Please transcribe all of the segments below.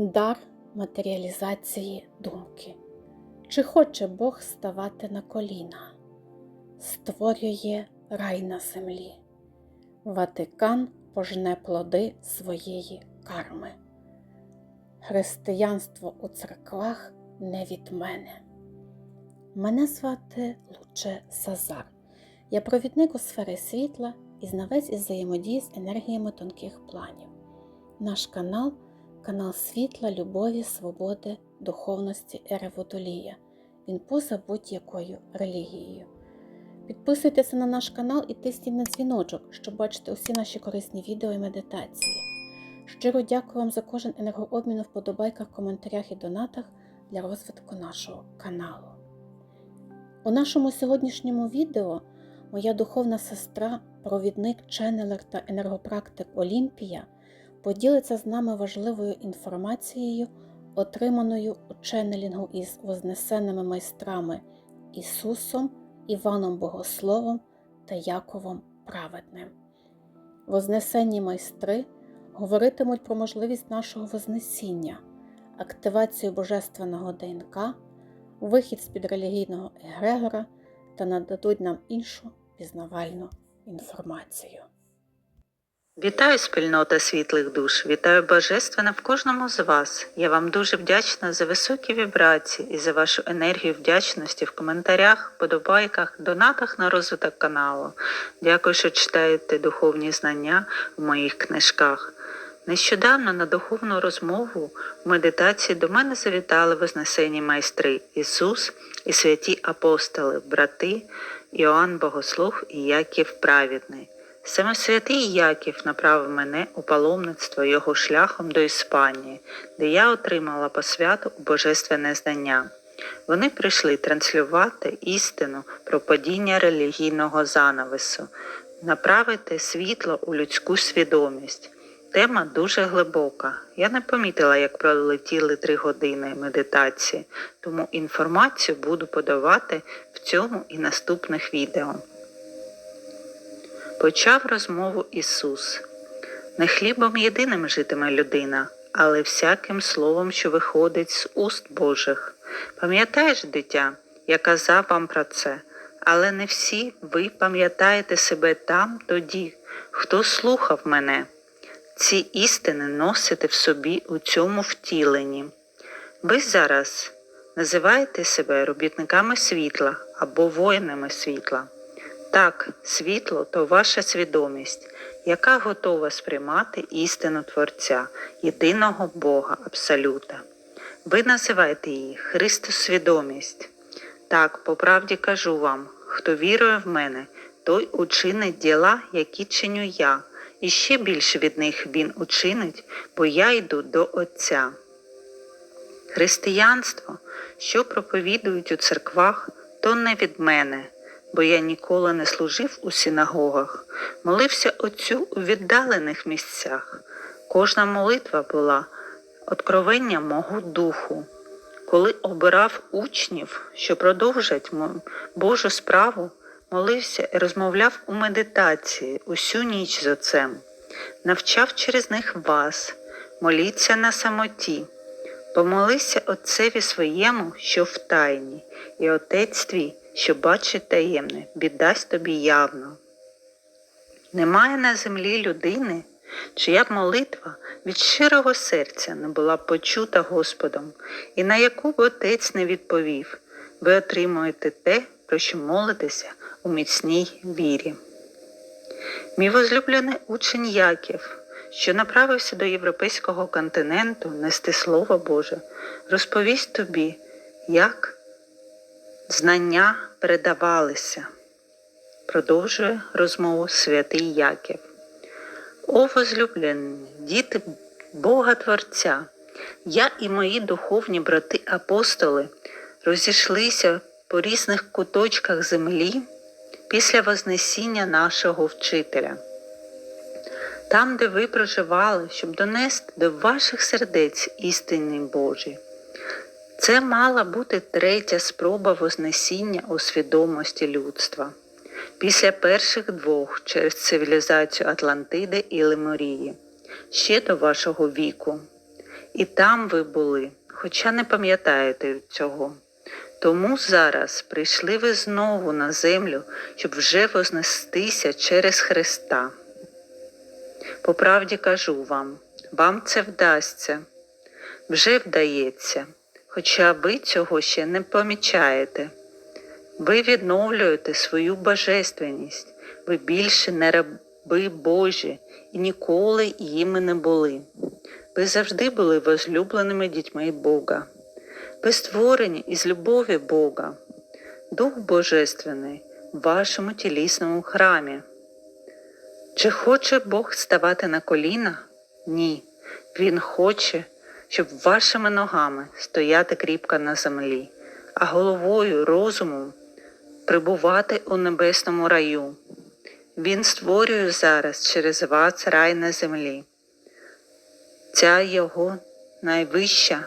Дар матеріалізації думки. Чи хоче Бог ставати на коліна? Створює рай на землі. Ватикан пожне плоди своєї карми. Християнство у церквах не від мене. Мене звати Луче Сазар. Я провідник у сфері світла і знавець із взаємодії з енергіями тонких планів. Наш канал канал світла, любові, свободи, духовності Ереводолія. Він поза будь-якою релігією. Підписуйтеся на наш канал і тисніть на дзвіночок, щоб бачити усі наші корисні відео і медитації. Щиро дякую вам за кожен енергообмін у вподобайках, коментарях і донатах для розвитку нашого каналу. У нашому сьогоднішньому відео моя духовна сестра, провідник, ченнелер та енергопрактик Олімпія поділиться з нами важливою інформацією, отриманою у ченнелінгу із вознесеними майстрами Ісусом, Іваном Богословом та Яковом Праведним. Вознесенні майстри говоритимуть про можливість нашого Вознесіння, активацію Божественного ДНК, вихід з-під релігійного егрегора та нададуть нам іншу пізнавальну інформацію. Вітаю спільнота світлих душ, вітаю Божественне в кожному з вас. Я вам дуже вдячна за високі вібрації і за вашу енергію вдячності в коментарях, подобайках, донатах на розвиток каналу. Дякую, що читаєте духовні знання в моїх книжках. Нещодавно на духовну розмову в медитації до мене завітали вознесені майстри Ісус і святі апостоли, брати Іоанн Богослов і Яків Праведний. Саме святий Яків направив мене у паломництво його шляхом до Іспанії, де я отримала посвяту у божественне знання. Вони прийшли транслювати істину про падіння релігійного занавесу, направити світло у людську свідомість. Тема дуже глибока. Я не помітила, як пролетіли три години медитації, тому інформацію буду подавати в цьому і наступних відео. Почав розмову Ісус. Не хлібом єдиним житиме людина, але всяким словом, що виходить з уст Божих. Пам'ятаєш, дитя, я казав вам про це, але не всі ви пам'ятаєте себе там тоді, хто слухав мене. Ці істини носите в собі у цьому втіленні. Ви зараз називаєте себе робітниками світла або воїнами світла. Так, світло то ваша свідомість, яка готова сприймати істину Творця, єдиного Бога Абсолюта. Ви називаєте її Христос свідомість. Так, по правді кажу вам, хто вірує в мене, той учинить діла, які чиню я, і ще більше від них він учинить, бо я йду до Отця. Християнство, що проповідують у церквах, то не від мене бо я ніколи не служив у синагогах, молився Отцю у віддалених місцях. Кожна молитва була откровення мого духу. Коли обирав учнів, що продовжать Божу справу, молився і розмовляв у медитації усю ніч з Отцем, навчав через них вас, моліться на самоті, помолися Отцеві своєму, що в тайні, і Отець твій що бачить таємне, віддасть тобі явно. Немає на землі людини, чия б молитва від щирого серця не була почута Господом, і на яку б отець не відповів, ви отримуєте те, про що молитеся у міцній вірі. Мій возлюблений учень Яків, що направився до європейського континенту нести Слово Боже, розповість тобі, як Знання передавалися, продовжує розмову святий Яків. О, возлюблені, діти Бога Творця, я і мої духовні брати апостоли розійшлися по різних куточках землі після Вознесіння нашого вчителя. Там, де ви проживали, щоб донести до ваших сердець істини Божі. Це мала бути третя спроба Вознесіння у свідомості людства після перших двох через цивілізацію Атлантиди і Леморії, ще до вашого віку. І там ви були, хоча не пам'ятаєте цього. Тому зараз прийшли ви знову на землю, щоб вже вознестися через Христа. По правді кажу вам, вам це вдасться, вже вдається, хоча ви цього ще не помічаєте. Ви відновлюєте свою божественність, ви більше не раби Божі і ніколи їми не були. Ви завжди були возлюбленими дітьми Бога. Ви створені із любові Бога, Дух Божественний в вашому тілісному храмі. Чи хоче Бог ставати на коліна? Ні. Він хоче, щоб вашими ногами стояти кріпко на землі, а головою, розумом прибувати у небесному раю. Він створює зараз через вас рай на землі. Ця його найвища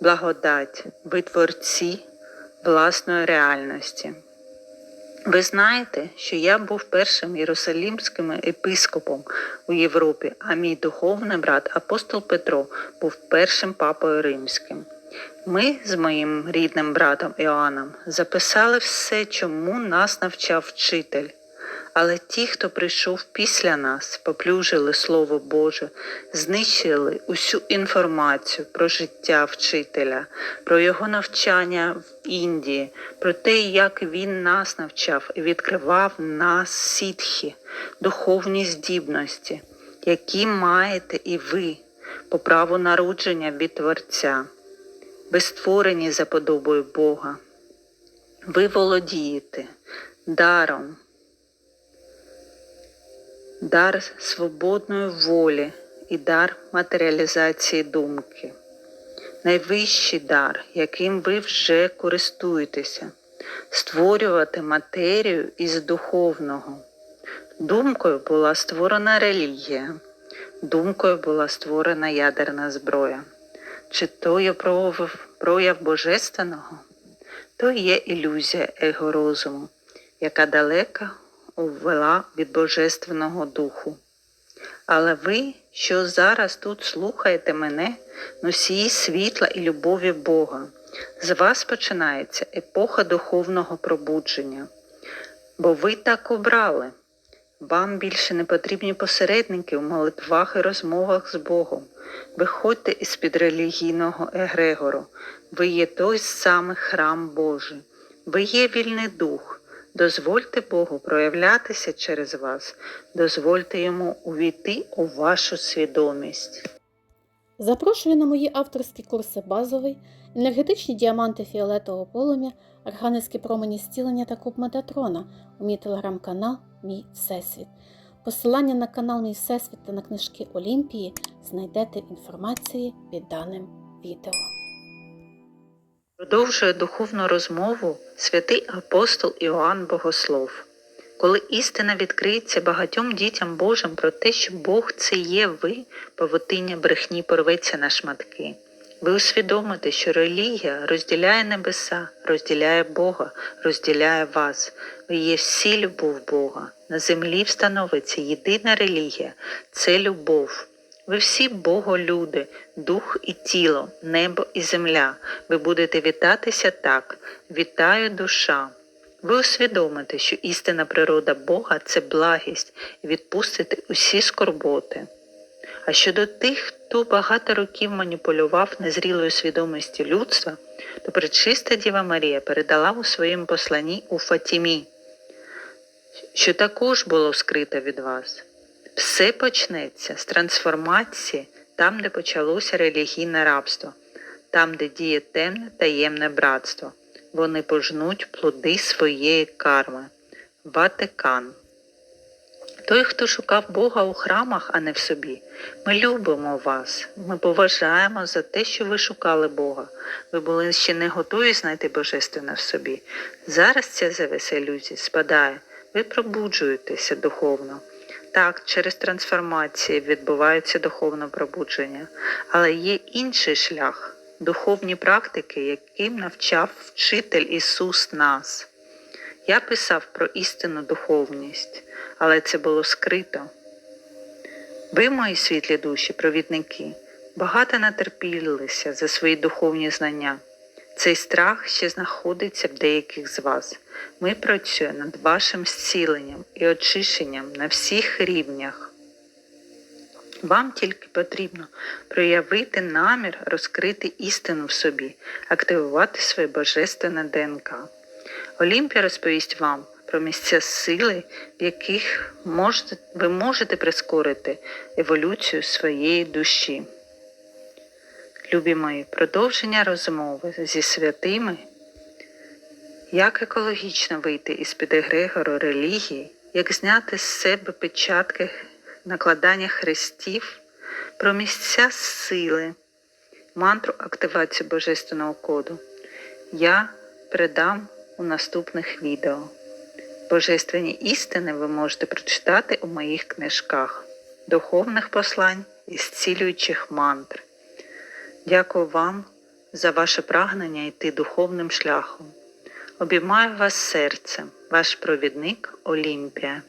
благодать, ви творці власної реальності. Ви знаєте, що я був першим єрусалімським епископом у Європі, а мій духовний брат апостол Петро був першим папою римським. Ми з моїм рідним братом Іоанном записали все, чому нас навчав вчитель. Але ті, хто прийшов після нас, поплюжили Слово Боже, знищили усю інформацію про життя вчителя, про його навчання в Індії, про те, як він нас навчав і відкривав нас сітхи, духовні здібності, які маєте і ви по праву народження від Творця. Ви створені за подобою Бога. Ви володієте даром дар свободної волі і дар матеріалізації думки, найвищий дар, яким ви вже користуєтеся, створювати матерію із духовного. Думкою була створена релігія, думкою була створена ядерна зброя. Чи то є прояв, прояв божественного, то є ілюзія его розуму, яка далека увела від Божественного Духу. Але ви, що зараз тут слухаєте мене, носії світла і любові Бога, з вас починається епоха духовного пробудження. Бо ви так обрали. Вам більше не потрібні посередники у молитвах і розмовах з Богом. Виходьте із-під релігійного егрегору. Ви є той самий храм Божий. Ви є вільний дух. Дозвольте Богу проявлятися через вас, дозвольте йому увійти у вашу свідомість. Запрошую на мої авторські курси базовий, енергетичні діаманти фіолетового полум'я, архангельські промені зцілення та куб Метатрона у мій телеграм-канал Мій Всесвіт. Посилання на канал Мій Всесвіт та на книжки Олімпії знайдете в інформації під даним відео. Продовжує духовну розмову святий апостол Іоанн Богослов. Коли істина відкриється багатьом дітям Божим про те, що Бог це є ви, павутиння брехні порветься на шматки. Ви усвідомите, що релігія розділяє небеса, розділяє Бога, розділяє вас. Ви є всі любов Бога. На землі встановиться єдина релігія це любов. Ви всі Боголюди, дух і тіло, небо і земля. Ви будете вітатися так. Вітаю душа. Ви усвідомите, що істинна природа Бога це благість і відпустите усі скорботи. А щодо тих, хто багато років маніпулював незрілою свідомістю людства, то пречиста Діва Марія передала у своєму посланні у Фатімі, що також було скрито від вас. Все почнеться з трансформації там, де почалося релігійне рабство, там, де діє темне таємне братство. Вони пожнуть плоди своєї карми. Ватикан. Той, хто шукав Бога у храмах, а не в собі. Ми любимо вас. Ми поважаємо за те, що ви шукали Бога. Ви були ще не готові знайти Божественне в собі. Зараз ця завеса ілюзій спадає. Ви пробуджуєтеся духовно. Так, через трансформації відбувається духовне пробудження, але є інший шлях духовні практики, яким навчав вчитель Ісус нас. Я писав про істинну духовність, але це було скрито. Ви, мої світлі душі, провідники, Багато натерпілися за свої духовні знання. Цей страх ще знаходиться в деяких з вас. Ми працюємо над вашим зціленням і очищенням на всіх рівнях. Вам тільки потрібно проявити намір розкрити істину в собі, активувати своє божественне ДНК. Олімпія розповість вам про місця сили, в яких ви можете прискорити еволюцію своєї душі. Любі мої, продовження розмови зі святими, як екологічно вийти із під егрегору релігії, як зняти з себе печатки накладання хрестів, про місця сили, мантру активації божественного коду. Я передам у наступних відео. Божественні істини ви можете прочитати у моїх книжках, духовних послань і зцілюючих мантр. Дякую вам за ваше прагнення йти духовним шляхом. Обіймаю вас серцем, ваш провідник Олімпія.